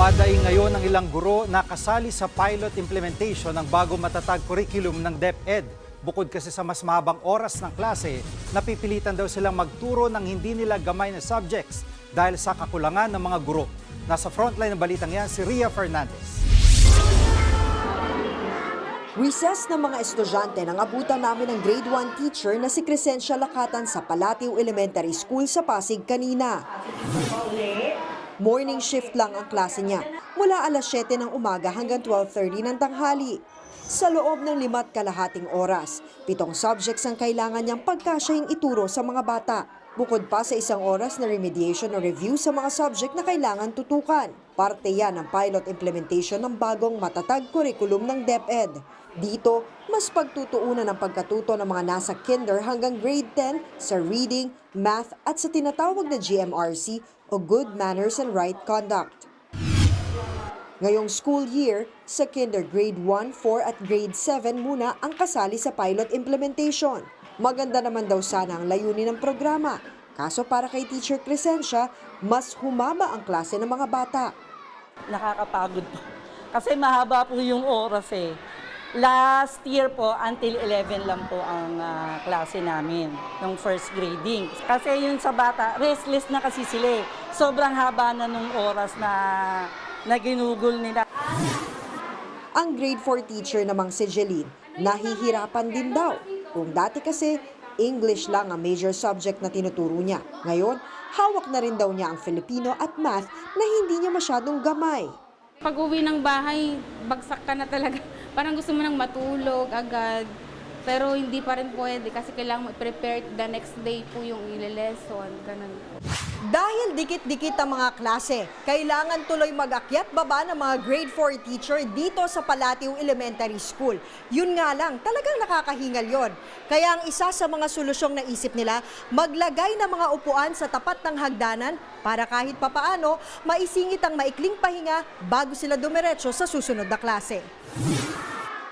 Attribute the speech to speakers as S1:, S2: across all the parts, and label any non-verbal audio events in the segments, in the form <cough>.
S1: Dumadaing ngayon ang ilang guro na kasali sa pilot implementation ng bago matatag curriculum ng DepEd. Bukod kasi sa mas mahabang oras ng klase, napipilitan daw silang magturo ng hindi nila gamay na subjects dahil sa kakulangan ng mga guro. Nasa frontline ng balitang yan si Ria Fernandez.
S2: Recess ng mga estudyante nang abutan namin ng grade 1 teacher na si Crescencia Lakatan sa Palatiw Elementary School sa Pasig kanina. Morning shift lang ang klase niya, mula alas 7 ng umaga hanggang 12.30 ng tanghali. Sa loob ng limat kalahating oras, pitong subjects ang kailangan niyang pagkasyahing ituro sa mga bata. Bukod pa sa isang oras na remediation o review sa mga subject na kailangan tutukan. Parte yan ng pilot implementation ng bagong matatag curriculum ng DepEd. Dito, mas pagtutuunan ng pagkatuto ng mga nasa kinder hanggang grade 10 sa reading, math at sa tinatawag na GMRC o Good Manners and Right Conduct. Ngayong school year, sa kinder grade 1, 4 at grade 7 muna ang kasali sa pilot implementation. Maganda naman daw sana ang layunin ng programa. Kaso para kay Teacher Crescencia, mas humaba ang klase ng mga bata.
S3: nakakapagod po. Kasi mahaba po yung oras eh. Last year po, until 11 lang po ang ah, klase namin, nung first grading. Kasi yun sa bata, restless na kasi sila eh. Sobrang haba na nung oras na, na ginugol nila.
S2: Ang grade 4 teacher namang si Jeline, nahihirapan din daw. Kung dati kasi, English lang ang major subject na tinuturo niya. Ngayon, hawak na rin daw niya ang Filipino at math na hindi niya masyadong gamay.
S4: Pag uwi ng bahay, bagsak ka na talaga. <laughs> Parang gusto mo nang matulog agad. Pero hindi pa rin pwede kasi kailangan mo prepare the next day po yung ile-lesson. Ganun po.
S2: Dahil dikit-dikit ang mga klase, kailangan tuloy mag-akyat baba ng mga grade 4 teacher dito sa Palatiw Elementary School. Yun nga lang, talagang nakakahingal yon. Kaya ang isa sa mga solusyong naisip nila, maglagay ng mga upuan sa tapat ng hagdanan para kahit papaano maisingit ang maikling pahinga bago sila dumiretso sa susunod na klase.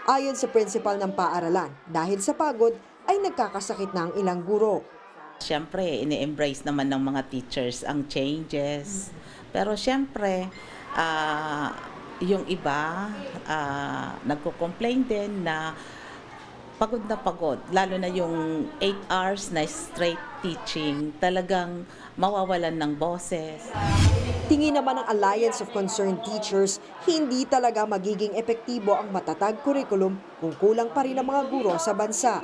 S2: Ayon sa principal ng paaralan, dahil sa pagod ay nagkakasakit na ang ilang guro.
S5: Siyempre, ini-embrace naman ng mga teachers ang changes. Pero siyempre, ah, yung iba, ah, nagko-complain din na pagod na pagod. Lalo na yung 8 hours na straight teaching, talagang mawawalan ng boses.
S2: Tingin naman ng Alliance of Concerned Teachers, hindi talaga magiging epektibo ang matatag curriculum kung kulang pa rin ang mga guro sa bansa.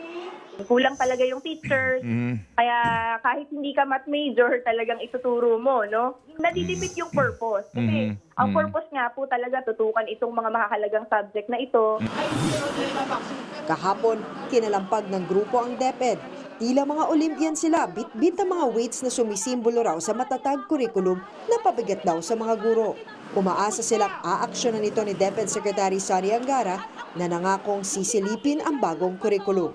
S6: Kulang talaga yung teachers. Kaya kahit hindi ka math major, talagang ituturo mo, no? Nadidipit yung purpose. Kasi ang purpose nga po talaga tutukan itong mga makakalagang subject na ito.
S2: Kahapon, kinalampag ng grupo ang DepEd. Tila mga Olympian sila, bit-bit ang mga weights na sumisimbolo raw sa matatag curriculum na pabigat daw sa mga guro. Umaasa silang aaksyonan nito ni DepEd Secretary Sani Angara na nangakong sisilipin ang bagong curriculum.